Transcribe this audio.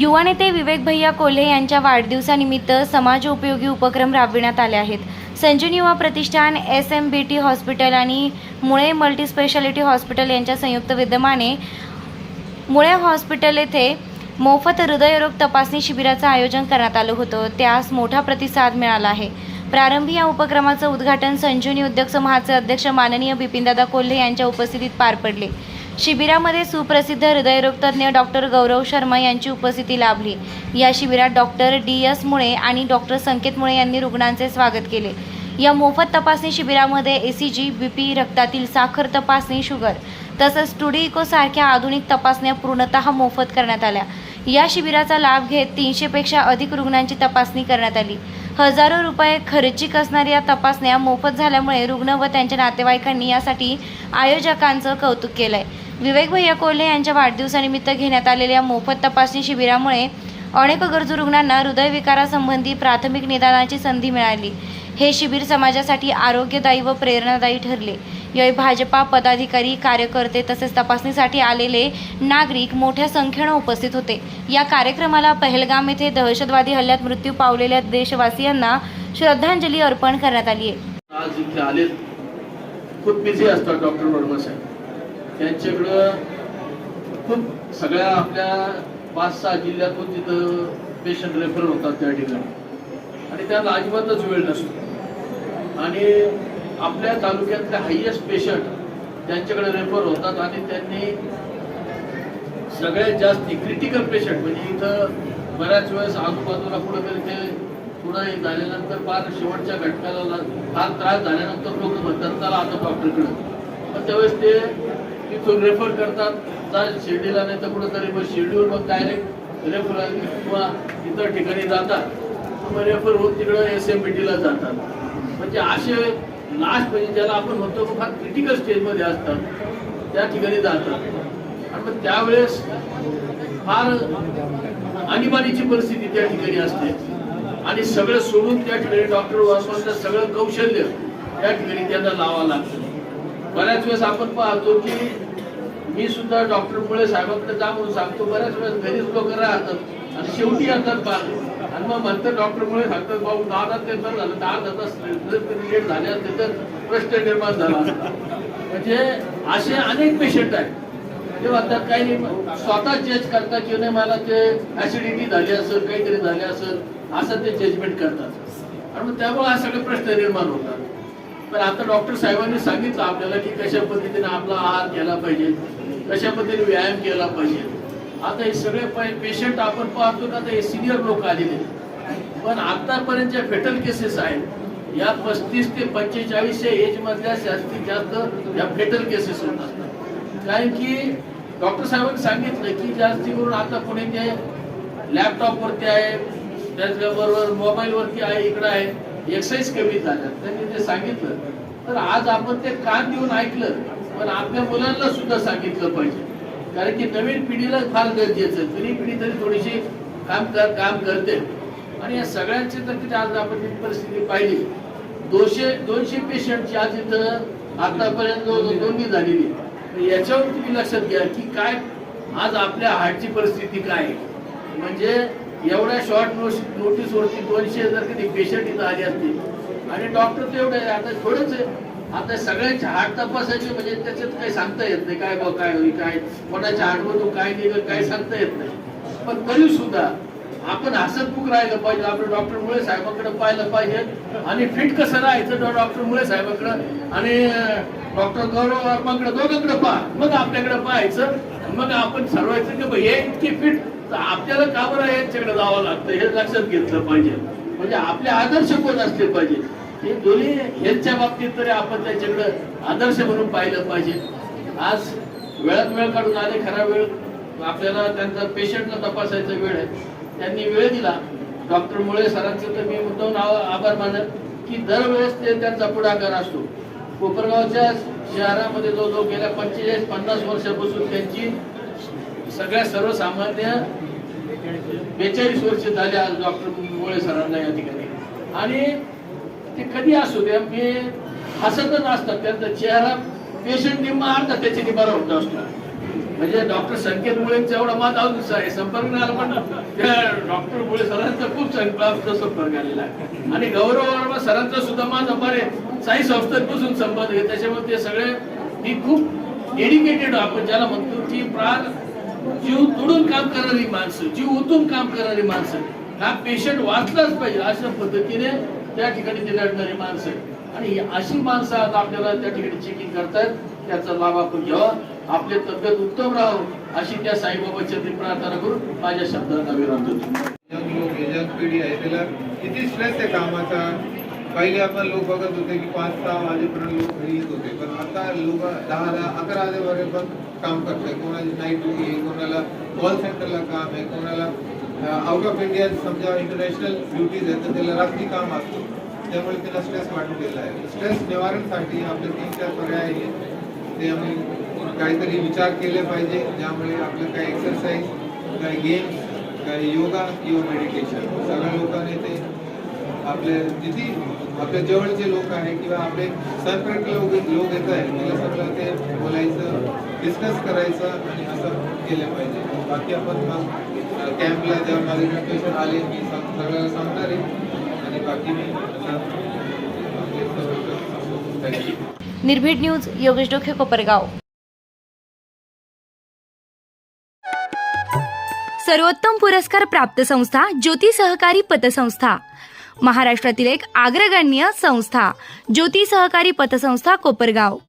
युवा नेते विवेक भैया कोल्हे यांच्या वाढदिवसानिमित्त समाज उपयोगी उपक्रम राबविण्यात आले आहेत. Sanjeevan Yuva Pratishthan S M B T hospital आणि मुळे मल्टीस्पेशालिटी हॉस्पिटल यांच्या संयुक्त विद्यमाने मुळे हॉस्पिटल येथे मोफत हृदयरोग तपासणी शिबिराचं आयोजन करण्यात आलं होतं. त्यास मोठा प्रतिसाद मिळाला आहे. प्रारंभी या उपक्रमाचं उद्घाटन संजीवनी उद्योग समूहाचे अध्यक्ष माननीय बिपिनदादा कोल्हे यांच्या उपस्थितीत पार पडले. शिबिरामध्ये सुप्रसिद्ध हृदयरोग तज्ज्ञ डॉक्टर गौरव शर्मा यांची उपस्थिती लाभली. या शिबिरात डॉक्टर डी एस मुळे आणि डॉक्टर संकेत मुळे यांनी रुग्णांचे स्वागत केले. या मोफत तपासणी शिबिरामध्ये ए सी जी बी पी रक्तातील साखर तपासणी शुगर तसंच टुडिको सारख्या आधुनिक तपासण्या पूर्णतः मोफत करण्यात आल्या. या शिबिराचा लाभ घेत तीनशेपेक्षा अधिक रुग्णांची तपासणी करण्यात आली. हजारो रुपये खर्चिक असणाऱ्या या तपासण्या मोफत झाल्यामुळे रुग्ण व त्यांच्या नातेवाईकांनी यासाठी आयोजकांचं कौतुक केलं आहे विवेक भैया कोल्हे यांच्या वाढदिवसानिमित्त घेण्यात आलेल्या मोफत तपासणी शिबिरामुळे अनेक गरजू रुग्णांना हृदयविकारासंबंधी प्राथमिक निदानाची संधी मिळाली. हे शिबिर समाजासाठी आरोग्यदायी व प्रेरणादायी ठरले. यावेळी भाजपा पदाधिकारी कार्यकर्ते तसेच तपासणीसाठी आलेले नागरिक मोठ्या संख्येनं उपस्थित होते. या कार्यक्रमाला पहलगाम येथे दहशतवादी हल्ल्यात मृत्यू पावलेल्या देशवासियांना श्रद्धांजली अर्पण करण्यात आली आहे. आज इथे आले खूप बिझी असतात डॉक्टर वर्मा साहेब. त्यांच्याकडं खूप सगळ्या आपल्या पाच सहा जिल्ह्यातून तिथं पेशंट रेफर होतात त्या ठिकाणी. आणि त्याला अजिबातच वेळ नसतो. आणि आपल्या तालुक्यातले हायेस्ट पेशंट त्यांच्याकडे रेफर होतात आणि त्यांनी सगळ्यात जास्त क्रिटिकल पेशंट म्हणजे इथं बऱ्याच वेळेस आजूबाजूला कुठेतरी ते पुढे झाल्यानंतर फार शेवटच्या घटकाला फार त्रास झाल्यानंतर लोक म्हणतात चला आता डॉक्टरकडे पण त्यावेळेस ते तिथून रेफर करतात जा शिर्डीला नाही तर कुठंतरी. मग शिर्डीवर मग डायरेक्ट रेफर किंवा इतर ठिकाणी जातात. मग रेफर होत तिकडं एस एम बी टीला जातात. म्हणजे असे लास्ट म्हणजे ज्याला आपण म्हणतो की फार क्रिटिकल स्टेजमध्ये असतात. त्या ठिकाणी जातात. आणि मग त्यावेळेस फार आणीबाणीची परिस्थिती त्या ठिकाणी असते. आणि सगळं सोडून त्या ठिकाणी डॉक्टर वासवांचं सगळं कौशल्य त्या ठिकाणी त्यांना लावा लागतं. बऱ्याच वेळेस आपण पाहतो की मी सुद्धा डॉक्टरमुळे साहेबांकडे जा म्हणून सांगतो बऱ्याच वेळेस घरीच लोक राहतात आणि शेवटी येतात पाहतो. आणि मग म्हणतात डॉक्टर मुळे सांगतात भाऊ दादा ते तर झालं दहा तास लेट झाले असते तर प्रश्न निर्माण झाला म्हणजे असे अनेक पेशंट आहेत. ते म्हणतात काही नाही स्वतः जज करतात की नाही मला ते ऍसिडिटी झाली असेल काहीतरी झाले असेल असं ते जजमेंट करतात. आणि मग त्यामुळे हा सगळे प्रश्न निर्माण होतात. पण आता डॉक्टर साहेबांनी सांगितलं आपल्याला की कशा पद्धतीने आपला आहार केला पाहिजे कशा पद्धतीने व्यायाम केला पाहिजे. आता हे सगळे पेशंट आपण पाहतो ना आता हे सिनियर लोक आलेले पण आतापर्यंत ज्या फेटल केसेस आहेत या पस्तीस ते पंचेचाळीस या एज मधल्या जास्तीत जास्त या फेटल केसेस होत असतात कारण की डॉक्टर साहेबांनी सांगितलं की जास्ती करून आता पुणे ते लॅपटॉप वरती आहे त्याचबरोबर मोबाईल वरती आहे इकडं आहे एक्सरसाइज कमी झाल्या त्यांनी ते सांगितलं. तर आज आपण ते कान देऊन ऐकलं पण आपल्या मुलांना सुद्धा सांगितलं पाहिजे. कारण की नवीन पिढीला फार गरजेचं जुनी पिढी तरी थोडीशी काम कर काम करते. आणि या सगळ्यांची तर तिथे आज आपण ही परिस्थिती पाहिली. दोनशे दोनशे पेशंटची आज इथं आतापर्यंत जवळजवळ नोंदणी झालेली याच्यावर तुम्ही लक्षात घ्या की काय आज आपल्या हार्टची परिस्थिती काय आहे. म्हणजे एवढ्या शॉर्ट नोटीस नोटीसवरती दोनशे जर कधी पेशंट इथं आले असतील. आणि डॉक्टर तर एवढे आता थोडंच आहे. आता सगळे हार्ट तपासायचे म्हणजे त्याच्यात काही सांगता येत नाही. काय बा काय होईल काय? कोणाच्या हार्टमधून काय निघेल काय सांगता येत नाही. पण तरी सुद्धा आपण हसतमुख राहिलं पाहिजे. आपलं डॉक्टर मुळे साहेबांकडे पाहिलं पाहिजे. आणि फिट कसं राहायचं डॉक्टर मुळे साहेबांकडे? आणि डॉक्टर गौरव वर्माकडे दोघांकडे पहा. मग आपल्याकडे पाहायचं. मग आपण ठरवायचं की हे इतके फिट तर आपल्याला का बरं यांच्याकडे जावं लागतं? हे लक्षात घेतलं पाहिजे. म्हणजे आपले आदर्श कोण असले पाहिजे? हे दोन्ही हेल्थच्या बाबतीत तरी आपण त्याच्याकडे आदर्श म्हणून पाहिलं पाहिजे. आज वेळात वेळ काढून आले खरा वेळ आपल्याला त्यांचा पेशंटला तपासायचा वेळ आहे. त्यांनी वेळ दिला. डॉक्टर मुळे सरांचं तर मी मुद्दाम आभार मानत की दरवेळेस ते त्यांचा पुढाकार असतो. कोपरगावच्या शहरामध्ये जो जो गेल्या पंचेचाळीस पन्नास वर्षापासून त्यांची सगळ्या सर्वसामान्य बेचाळीस वर्ष झाले आज डॉक्टर मुळे सरांना या ठिकाणी. आणि ते कधी असू द्या मी हसतच असतात त्यांचा चेहरा पेशंट निम्मा अर्धा त्याच्या बरा होत असतो म्हणजे डॉक्टर संकेत मुळेंचा एवढा माझा अजून संपर्क आला पण त्या डॉक्टर मुळे सरांचा खूप संपर्क संपर्क आलेला आहे. आणि गौरव वर्मा सरांचा सुद्धा माझा बरे साई संस्थेपासून संबंध आहे. त्याच्यामुळे ते सगळे ही खूप डेडिकेटेड आपण ज्याला म्हणतो की प्राण जीव तुडून काम करणारी माणसं जीव ओतून काम करणारी माणसं. हा पेशंट वाचलाच पाहिजे अशा पद्धतीने त्या ठिकाणी ते लढणारी माणसं आहेत. आणि अशी माणसं आता आपल्याला त्या ठिकाणी चेकिंग करतायत त्याचा लाभ आपण घ्यावा. आपले तब्येत उत्तम राहावं अशी त्या साईबाबाच्या प्रार्थना करून माझ्या शब्दांना विराम देतो. पिढी आहे त्याला किती स्ट्रेस आहे कामाचा? पहिले आपण लोक बघत होते की पाच सहा वाजेपर्यंत लोक घरी येत होते. पण आता लोक दहा दहा अकरा वाजेपर्यंत पण काम करतात कोणाची नाईट ड्युटी आहे कोणाला कॉल सेंटरला काम आहे कोणाला आउट ऑफ इंडिया समजा इंटरनॅशनल ड्युटीज आहेत तर त्याला रात्री काम असतो. त्यामुळे त्याला स्ट्रेस वाटून गेला आहे. स्ट्रेस निवारणसाठी आपले तीन चार पर्याय आहेत. ते आम्ही काहीतरी विचार केले पाहिजे ज्यामुळे आपलं काही एक्सरसाइज काही गेम्स काही योगा किंवा मेडिटेशन सगळ्या लोकांनी ते आपले जिथे आपल्या जवळचे लोक आहे किंवा आपले संपर्क लोक लोक येत आहेत त्याला सगळं ते बोलायचं डिस्कस करायचं आणि असं केलं पाहिजे. बाकी आपण मग कॅम्पला जेव्हा माझे पेशंट आले मी सगळ्याला सांगणार आहे आणि बाकी मी निर्भीड न्यूज योगेश डोखे कोपरगाव. सर्वोत्तम पुरस्कार प्राप्त संस्था ज्योती सहकारी पतसंस्था. महाराष्ट्रातील एक अग्रगण्य संस्था ज्योती सहकारी पतसंस्था कोपरगाव.